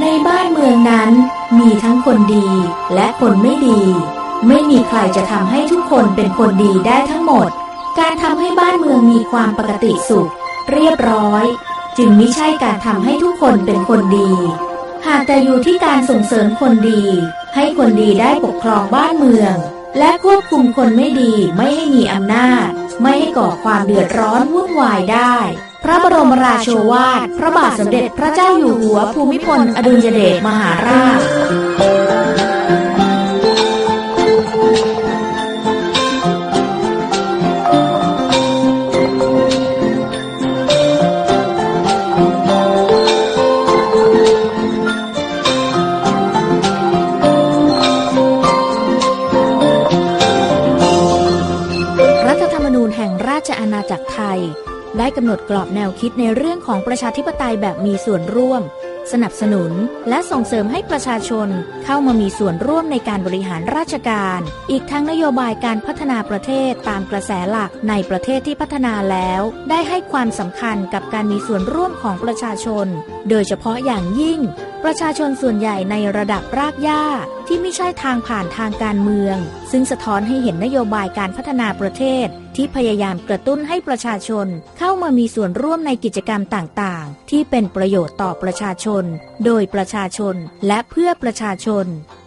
ในั้นมีทั้งคนดีและคนไม่ดี ไม่มีใครจะทำให้ทุกคนเป็นคนดีได้ทั้งหมด การทำให้บ้านเมืองมีความปกติสุข เรียบร้อย จึงไม่ใช่การทำให้ทุกคนเป็นคนดี หากแต่อยู่ที่การส่งเสริมคนดี ให้คนดีได้ปกครองบ้านเมือง และควบคุมคนไม่ดีไม่ให้มีอำนาจ ไม่ให้ก่อความเดือดร้อนวุ่นวายได้ พระบรมราโชวาท พระบาทสมเด็จพระเจ้าอยู่หัวภูมิพล อดุลยเดชมหาราช ชอาณาจักรไทย ได้กำหนดกรอบแนวคิดในเรื่องของประชาธิปไตยแบบมีส่วนร่วม สนับสนุน และส่งเสริมให้ประชาชนเข้ามามีส่วนร่วมในการบริหารราชการ อีกทั้งนโยบายการพัฒนาประเทศตามกระแสหลักในประเทศที่พัฒนาแล้ว ได้ให้ความสำคัญกับการมีส่วนร่วมของประชาชน โดยเฉพาะอย่างยิ่ง ประชาชนส่วนใหญ่ในระดับรากหญ้าที่ไม่ใช่ทางผ่านทางการเมือง ซึ่งสะท้อนให้เห็นนโยบายการพัฒนาประเทศ ที่พยายามกระตุ้นให้ประชาชนเข้ามามีส่วนร่วมในกิจกรรมต่างๆ ที่เป็นประโยชน์ต่อประชาชน โดยประชาชนและเพื่อประชาชน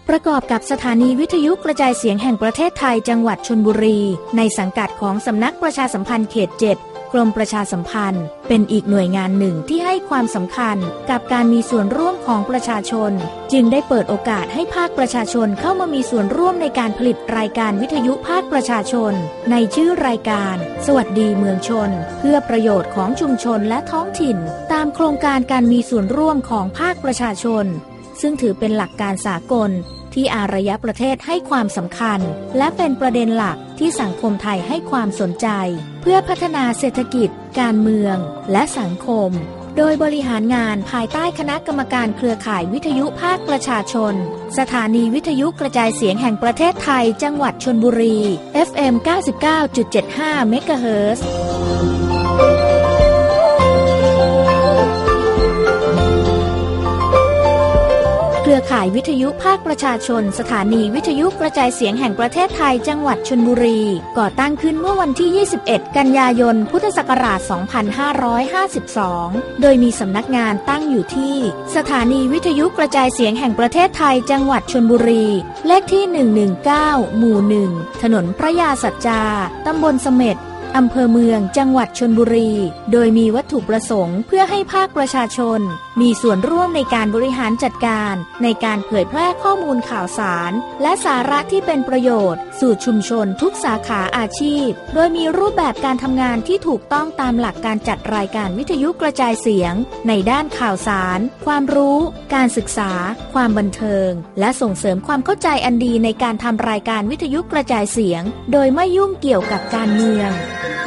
ประกอบกับสถานีวิทยุกระจายเสียงแห่งประเทศไทยจังหวัดชนบุรี ในสังกัดของสำนักประชาสัมพันธ์เขต 7 กรมประชาสัมพันธ์ เป็นอีกหน่วยงานหนึ่งที่ให้ความสำคัญกับการมีส่วนร่วมของประชาชน จึงได้เปิดโอกาสให้ภาคประชาชนเข้ามามีส่วนร่วมในการผลิตรายการวิทยุภาคประชาชน ในชื่อรายการ สวัสดีเมืองชน เพื่อประโยชน์ของชุมชนและท้องถิ่น ตามโครงการการมีส่วนร่วมของภาคประชาชน ซึ่งถือเป็นหลักการสากล ที่อารยประเทศให้ความสำคัญ และเป็นประเด็นหลักที่สังคมไทยให้ความสนใจ เพื่อพัฒนาเศรษฐกิจ การเมือง และสังคม โดยบริหารงานภายใต้คณะกรรมการเครือข่ายวิทยุภาคประชาชน สถานีวิทยุกระจายเสียงแห่งประเทศไทยจังหวัดชนบุรี FM 99.75เมกะเฮิร์ รือข่ายวิทยุภาคประชาชน สถานีวิทยุกระจายเสียงแห่งประเทศไทยจังหวัดชนบุรี ก่อตั้งขึ้นเมื่อวันที่ 21 กันยายน พุทธศักราช 2552 โดยมีสำนักงานตั้งอยู่ที่ สถานีวิทยุกระจายเสียงแห่งประเทศไทยจังหวัดชนบุรี เลขที่ 119 หมู่ 1 ถนนพระยาสัจจา ตำบลเสม็ดอำเภอเมืองจังหวัดชนบุรี โดยมีวัตถุประสงค์เพื่อให้ภาคประชาชนมีส่วนร่วมในการบริหารจัดการ ในการเผยแพร่ข้อมูลข่าวสาร และสาระที่เป็นประโยชน์ สู่ชุมชนทุกสาขาอาชีพ โดยมีรูปแบบการทำงานที่ถูกต้องตามหลักการจัดรายการวิทยุกระจายเสียง ในด้านข่าวสาร ความรู้ การศึกษา ความบันเทิง และส่งเสริมความเข้าใจอันดีในการทำรายการวิทยุกระจายเสียง โดยไม่ยุ่งเกี่ยวกับการเมือง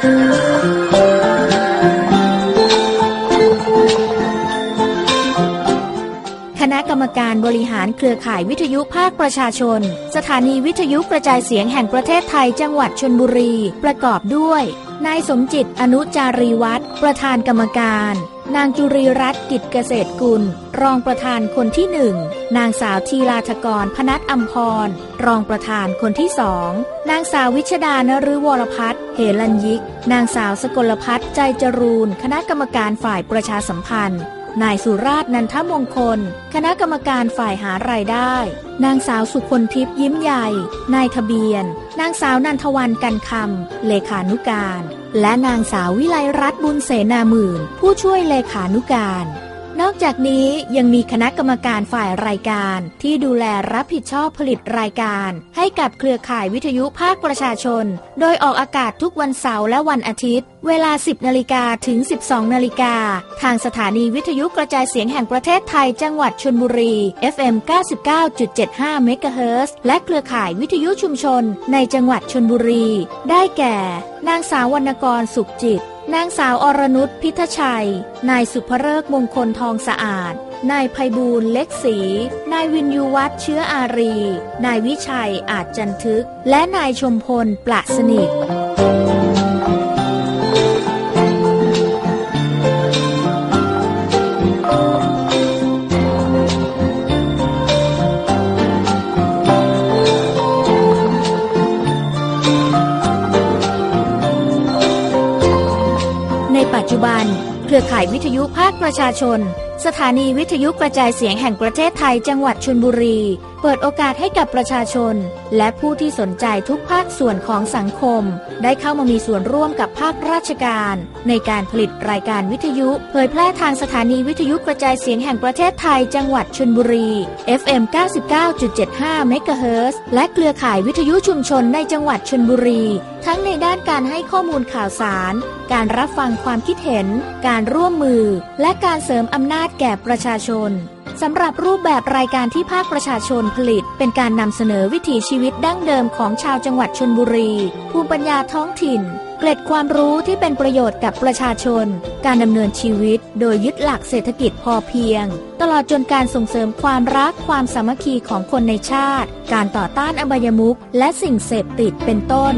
ค บริหารเครือข่ายวิทยุภาคประชาชน สถานีวิทยุกระจายเสียงแห่งประเทศไทยจังหวัดชนบุรี ประกอบด้วย นายสมจิตอนุจารีวัฒน์ประธานกรรมการ นางจุรีรัตน์กิจเกษตรกุล รองประธานคนที่หนึ่งนางสาวทีลาธกรพนัทอัมพร รองประธานคนที่สองนางสาววิชดานฤวรพัฒน์เหรัญยิก นางสาวสกลพัฒน์ใจจรูน คณะกรรมการฝ่ายประชาสัมพันธ์ นายสุราษฎร์นันทมงคล คณะกรรมการฝ่ายหารายได้ นางสาวสุคนทิพย์ยิ้มใหญ่ นายทะเบียน นางสาวนันทวันกันคำเลขานุการ และนางสาววิไลรัตน์บุญเสนาหมื่น ผู้ช่วยเลขานุการ นอกจากนี้ยังมีคณะกรรมการฝ่ายรายการที่ดูแลรับผิดชอบผลิตรายการ ให้กับเครือข่ายวิทยุภาคประชาชน โดยออกอากาศทุกวันเสาร์และวันอาทิตย์ เวลา 10นาฬิกาถึง 12นาฬิกาทางสถานีวิทยุกระจายเสียงแห่งประเทศไทยจังหวัดชนบุรี FM 99.75เมกะเฮิรตซ์และเครือข่ายวิทยุชุมชนในจังหวัดชนบุรี ได้แก่ นางสาววรรณกรสุขจิต นางสาวอรนุชพิทชัย นายสุภเริกมงคลทองสะอาด นายภัยบูลเล็กศรีนายวินยูวัฒเชื้ออารี นายวิชัยอาจจันทึก และนายชมพลปละสนิท จจุบัน เครือข่ายวิทยุภาคประชาชน สถานีวิทยุกระจายเสียงแห่งประเทศไทยจังหวัดชลบุรีเปิดโอกาสให้กับประชาชน และผู้ที่สนใจทุกภาคส่วนของสังคม ได้เข้ามามีส่วนร่วมกับภาคราชการ ในการผลิตรายการวิทยุ เผยแพร่ทางสถานีวิทยุกระจายเสียงแห่งประเทศไทยจังหวัดชลบุรี FM 99.75เมกะเฮิรตซ์และเครือข่ายวิทยุชุมชนในจังหวัดชลบุรี ทั้งในด้านการให้ข้อมูลข่าวสาร การรับฟังความคิดเห็น การร่วมมือ และการเสริมอำนาจแก่ประชาชน สำหรับรูปแบบรายการที่ภาคประชาชนผลิต เป็นการนำเสนอวิถีชีวิตดั้งเดิมของชาวจังหวัดชนบุรี ภูมิปัญญาท้องถิ่น เกล็ดความรู้ที่เป็นประโยชน์กับประชาชน การดำเนินชีวิต โดยยึดหลักเศรษฐกิจพอเพียง ตลอดจนการส่งเสริมความรักความสามัคคีของคนในชาติ การต่อต้านอบายมุขและสิ่งเสพติดเป็นต้น